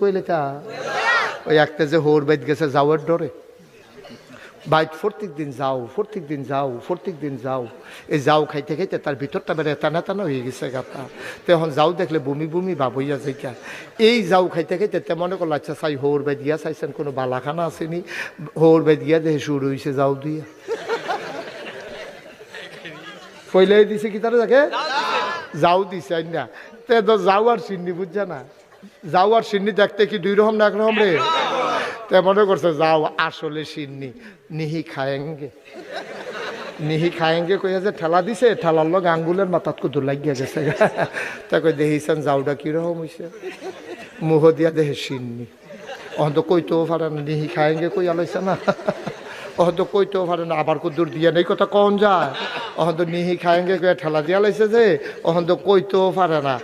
কইলে তা? ওই একটা যে হোর বাইত গেছে যাওয়ার ডরে। বাইট প্রত্যেক দিন যাও প্রত্যেক দিন যাও প্রত্যেক দিন যাও। এই যাও খাইতে খাইতে তার ভিতরটা বেড়ে টানা টানা হয়ে গেছে গাপা। তো এখন যাও দেখলে বমি বমি ভাব হইয়া যাইকা এই যাও খাইতে খাইতে তে মনে করল আচ্ছা চাই হোর বাই দিয়া চাইছেন কোনো বালাখানা আসেনি। হোর বাই দিয়া দেখে শুরু হয়েছে যাও দিয়া। পইলে দিছে কি তারা দেখে যাও দিছে, আইন। না তে তো যাও আর সিন্নি, বুঝছে না? যাও আর সিন্নি দেখতে কি দুই রকম না রে? তে মনে করছে, যাও, আসলে সিন্নি। নিহি খায়েঙ্গে। নিহি খায়েঙ্গে কইয়া যে ঠেলা দিছে, ঠেলার লগ আঙ্গুলের মাথাত কো লাগিয়া গেছে। তা কই দেখিছেন যাওটা কীরকম হইছে? মুহ দিয়া দেহে সিন্নি। অহন্ত কইতেও পারে না, নিহি খায়েঙ্গে কই আলাইছে না? অহন্ত কইতেও পারে না, আবার কদ্দুর দিয়ে নেই, কথা কন যায়। অহন্ত মিহি খায়ঙ্গে ঠেলা দিয়া লাইছে যে অহন্ত কইতেও পারে না।